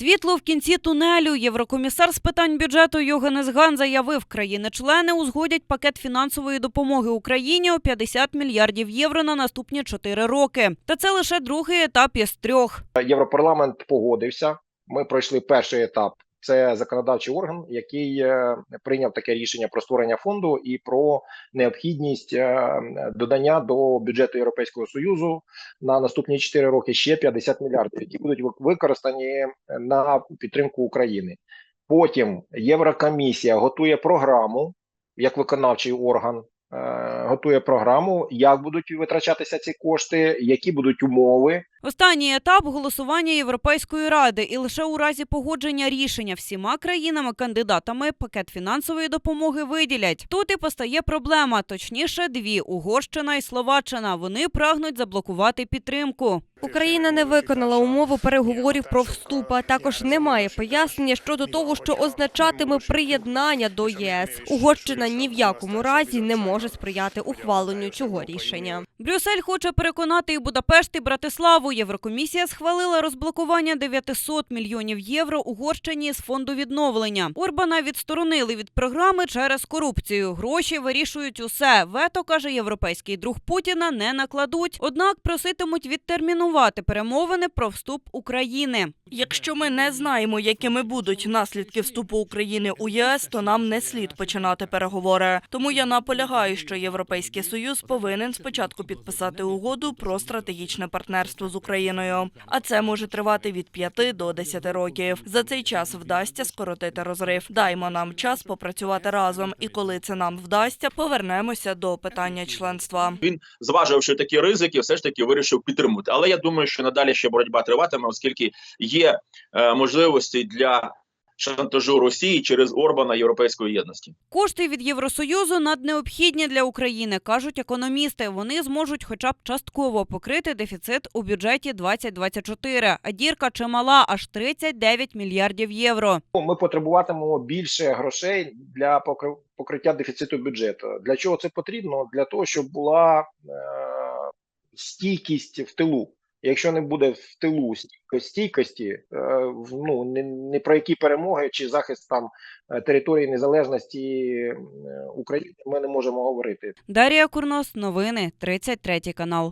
Світло в кінці тунелю. Єврокомісар з питань бюджету Йогенес Ган заявив, країни-члени узгодять пакет фінансової допомоги Україні у 50 мільярдів євро на наступні 4 роки. Та це лише другий етап із трьох. Європарламент погодився. Ми пройшли перший етап. Це законодавчий орган, який е, прийняв таке рішення про створення фонду і про необхідність е, додання до бюджету Європейського союзу на наступні 4 роки ще 50 мільярдів, які будуть використані на підтримку України. Потім Єврокомісія готує програму як виконавчий орган. е, Готує програму, як будуть витрачатися ці кошти, які будуть умови, Останній етап голосування Європейської ради, і лише у разі погодження рішення всіма країнами-кандидатами пакет фінансової допомоги виділять. Тут і постає проблема, точніше, дві Угорщина і Словаччина. Вони прагнуть заблокувати підтримку. Україна не виконала умови переговорів про вступ, а також немає пояснення щодо того, що означатиме приєднання до ЄС. Угорщина ні в якому разі не може сприяти ухваленню цього рішення. Брюссель хоче переконати і Будапешт, і Братиславу. Єврокомісія схвалила розблокування 900 мільйонів євро Угорщині з фонду відновлення. Орбана відсторонили від програми через корупцію. Гроші вирішують усе. Вето каже європейський друг Путіна не накладуть. Однак проситимуть відтермінувати перемовини про вступ України. Якщо ми не знаємо, якими будуть наслідки вступу України у ЄС, то нам не слід починати переговори. Тому я наполягаю, що Європейський Союз повинен спочатку підписати угоду про стратегічне партнерство з Україною. А це може тривати від 5 до 10 років. За цей час вдасться скоротити розрив. Даймо нам час попрацювати разом. І коли це нам вдасться, повернемося до питання членства. він зваживши такі ризики, все ж таки вирішив підтримати. Але я думаю, що надалі ще боротьба триватиме, оскільки є е, можливості для шантажу Росії через Орбана Європейської єдності. Кошти від Євросоюзу наднеобхідні для України, кажуть економісти. Вони зможуть хоча б частково покрити дефіцит у бюджеті 2024. А дірка чимала аж 39 мільярдів євро. ми потребуватимемо більше грошей для покри- покриття дефіциту бюджету. Для чого це потрібно? Для того, щоб була е, стійкість в тилу. Якщо не буде в тилу стійко- стійкості, е, ну не, не про які перемоги чи захист там е, території незалежності е, України, ми не можемо говорити. Дарія Курнос, новини, 33 канал.